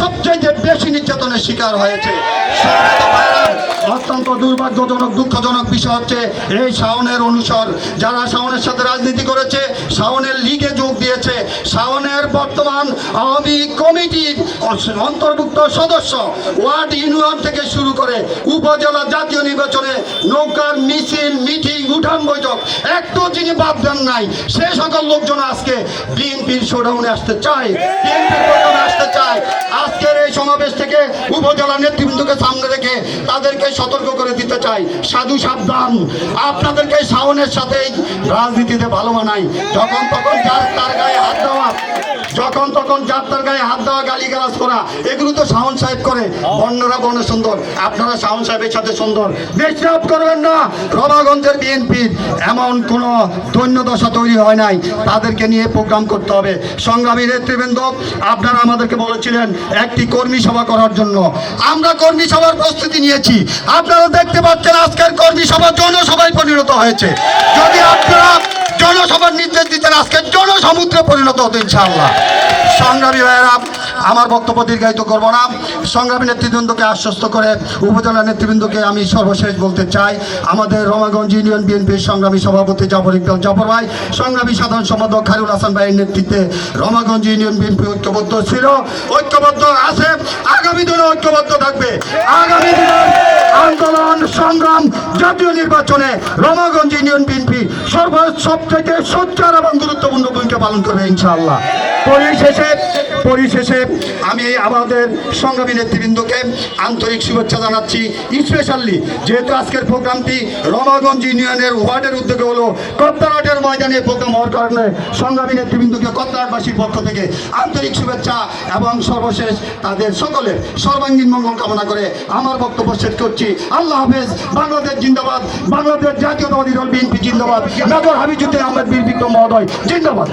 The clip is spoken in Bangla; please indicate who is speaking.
Speaker 1: সবচেয়ে বেশি নির্যাতনের শিকার হয়েছে। অত্যন্ত দুর্ভাগ্যজনক, দুঃখজনক বিষয় হচ্ছে, এই শাওনের অনুসর, যারা শাওনের সাথে রাজনীতি করেছে, শাওনের লিগে যোগ দিয়েছে, শাওনের বর্তমান আওয়ামী কমিটির অন্তর্ভুক্ত সদস্য ওয়ার্ড ইউনিয়ন থেকে শুরু করে উপজেলা জাতীয় নির্বাচনে নৌকার মিছিল, মিটিং, উঠান বৈঠক, একটু যিনি বাদ দেন নাই, সে সকল লোকজন আজকে বিএনপির শোডাউনে আসতে চায়। বিএনপির এই থেকে উপজেলা নেতৃবৃন্দকে সামনে রেখে তাদেরকে সতর্ক করে দিতে চাই। সাধু সাবধান। আপনাদেরকে শাওনের সাথে রাজনীতিতে ভালো মানাই। যখন তখন যার তার গায়ে তখন যার তার গায়ে হাত দেওয়া গালি গালাজ করা, এগুলো তো শাওন সাহেব করে। বর্ণরা বর্ণ সুন্দর, আপনারা শাওন সাহেবের সাথে সুন্দর। ডিস্টার্ব করবেন না, রমাগঞ্জের বিএনপির এমন কোনো দৈন্যদশা তৈরি হয় নাই। তাদেরকে নিয়ে প্রোগ্রাম করতে হবে। সংগ্রামী নেতৃবৃন্দ, আপনারা আমাদেরকে বলেছিলেন, একটি কর্মী সভা করার জন্য। আমরা কর্মী সভার প্রস্তুতি নিয়েছি। আপনারা দেখতে পাচ্ছেন, আজকের কর্মী সভা জনসভায় পরিণত হয়েছে। যদি আপনারা জনসভার নির্দেশ দিতেন আজকে জনসমুদ্রে পরিণত হতো ইনশাআল্লাহ। সংগ্রামী ভাইয়েরা, আমার বক্তব্য দীর্ঘায়িত করব না। সংগ্রামী নেতৃবৃন্দকে আশ্বস্ত করে উপজেলা নেতৃবৃন্দকে আমি সর্বশেষ বলতে চাই। আমাদের রমাগঞ্জ ইউনিয়ন বিএনপির সংগ্রামী সভাপতি জাফর ইকবাল জাফর ভাই, সংগ্রামী সাধারণ সম্পাদক খায়রুল হাসান ভাইয়ের নেতৃত্বে রমাগঞ্জ ইউনিয়ন বিএনপি ঐক্যবদ্ধ ছিল। ঐক্যবদ্ধ আছে। আগামী দিনে ঐক্যবদ্ধ থাকবে। আগামী দিনে আন্দোলন, সংগ্রাম, জাতীয় নির্বাচনে রমাগঞ্জ ইউনিয়ন বিএনপি সর্ব সব থেকে সোচ্চার এবং গুরুত্বপূর্ণ ভূমিকা পালন করবে ইনশাআল্লাহ। পরিশেষে পরিশেষে আমি আমাদের সংগ্রামী নেতৃবৃন্দকে আন্তরিক শুভেচ্ছা জানাচ্ছি। স্পেশালি যেহেতু আজকের প্রোগ্রামটি রমাগঞ্জ ইউনিয়নের ওয়ার্ডের উদ্যোগে হলো কত্তারহাটের ময়দানে প্রোগ্রাম হওয়ার কারণে সংগ্রামী নেতৃবৃন্দকে কত্তারহাটবাসীর পক্ষ থেকে আন্তরিক শুভেচ্ছা এবং সর্বশেষ তাদের সকলের সর্বাঙ্গীন মঙ্গল কামনা করে আমার বক্তব্য শেষ করছি। আল্লাহ হাফেজ, বাংলাদেশ জিন্দাবাদ, বাংলাদেশ জাতীয়তাবাদী দল বিএনপি জিন্দাবাদ মেজর হাবিজুদ্দিন আহমেদ বীর বিক্রম মহোদয়, জিন্দাবাদ।